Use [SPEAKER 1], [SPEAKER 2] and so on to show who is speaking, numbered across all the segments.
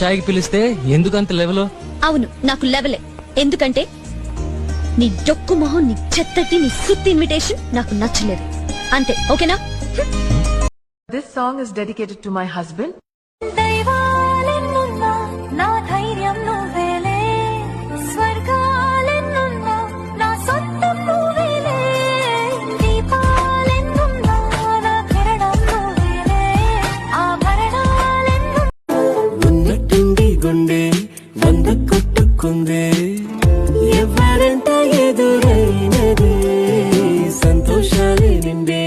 [SPEAKER 1] చాయ్కి పిలిస్తే ఎందుకంత లెవెల్?
[SPEAKER 2] అవును నాకు లెవలే. ఎందుకంటే నీ డొక్కు మొహం నీ చెత్తటి నీ సుత్తి ఇన్విటేషన్ నాకు నచ్చలేదు. అంతే ఓకేనా?
[SPEAKER 3] This song is dedicated to my husband.
[SPEAKER 4] వస్తుంది ఎవరంట ఎదురైనది? సంతోషాలే నిండే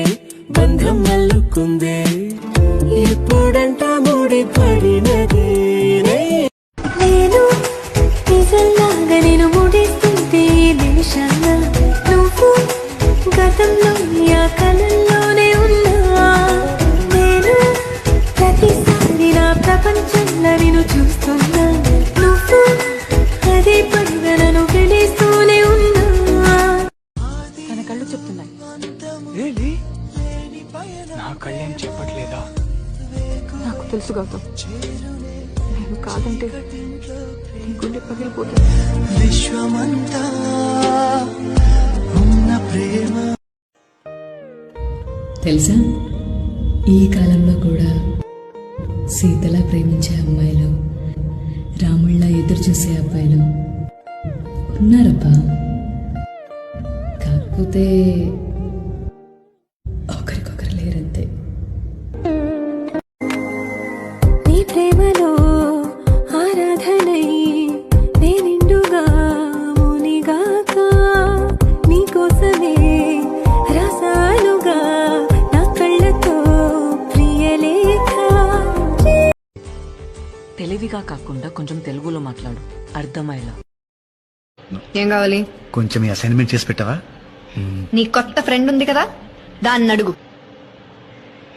[SPEAKER 4] బంధం అల్లుకుందే. ఎప్పుడంట ముడి
[SPEAKER 5] నా
[SPEAKER 3] కళ్ళేం
[SPEAKER 1] చెప్పట్లేదా?
[SPEAKER 3] నాకు తెలుసు గౌతమ్. నేను కాదంటే గుండె పగిలిపోతుంది.
[SPEAKER 4] విశ్వమంతా ఉన్న ప్రేమ.
[SPEAKER 6] తెలుసా? ఈ కాలంలో కూడా సీతలా ప్రేమించే అమ్మాయిలు రాముళ్ళ ఎదురు చూసే అబ్బాయిలు ఉన్నారబ్బా. కాకపోతే
[SPEAKER 3] తెలివిగా కాకుండా కొంచెం తెలుగులో మాట్లాడు. అర్థమయ్యేలా.
[SPEAKER 7] ఏం కావాలి?
[SPEAKER 8] కొంచెం ఈ అసైన్మెంట్ చేసి పెట్టవా?
[SPEAKER 7] నీ కొత్త ఫ్రెండ్ ఉంది కదా? దాన్ని అడుగు.